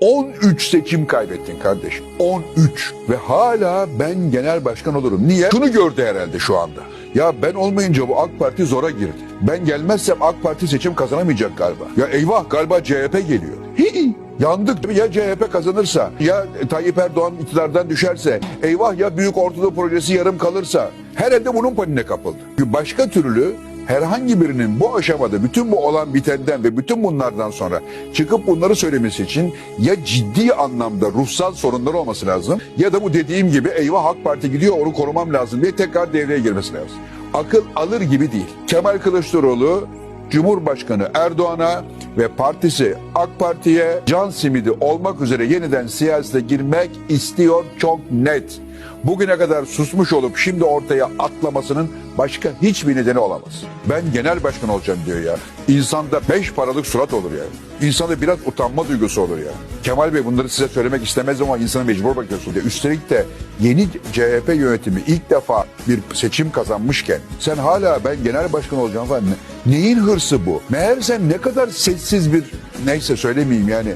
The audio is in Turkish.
13 seçim kaybettin kardeşim. 13 ve hala ben genel başkan olurum. Niye? Şunu gördü herhalde şu anda. Ya ben olmayınca bu AK Parti zora girdi. Ben gelmezsem AK Parti seçim kazanamayacak galiba. Ya eyvah galiba CHP geliyor. Hii, yandık. Ya CHP kazanırsa ya Tayyip Erdoğan iktidardan düşerse eyvah ya Büyük Ortadoğu Projesi yarım kalırsa herhalde bunun panine kapıldı. Başka türlü herhangi birinin bu aşamada bütün bu olan bitenden ve bütün bunlardan sonra çıkıp bunları söylemesi için ya ciddi anlamda ruhsal sorunlar olması lazım ya da bu dediğim gibi eyvah AK Parti gidiyor onu korumam lazım diye tekrar devreye girmesi lazım. Akıl alır gibi değil. Kemal Kılıçdaroğlu Cumhurbaşkanı Erdoğan'a ve partisi AK Parti'ye can simidi olmak üzere yeniden siyasete girmek istiyor çok net. Bugüne kadar susmuş olup şimdi ortaya atlamasının başka hiçbir nedeni olamaz. Ben genel başkan olacağım diyor ya. İnsanda beş paralık surat olur ya. İnsanda biraz utanma duygusu olur ya. Kemal Bey bunları size söylemek istemez ama insana mecbur bakıyorsun diye. Üstelik de yeni CHP yönetimi ilk defa bir seçim kazanmışken sen hala ben genel başkan olacağım falan. Ne- Neyin hırsı bu? Meğer sen ne kadar sessiz bir neyse söylemeyeyim yani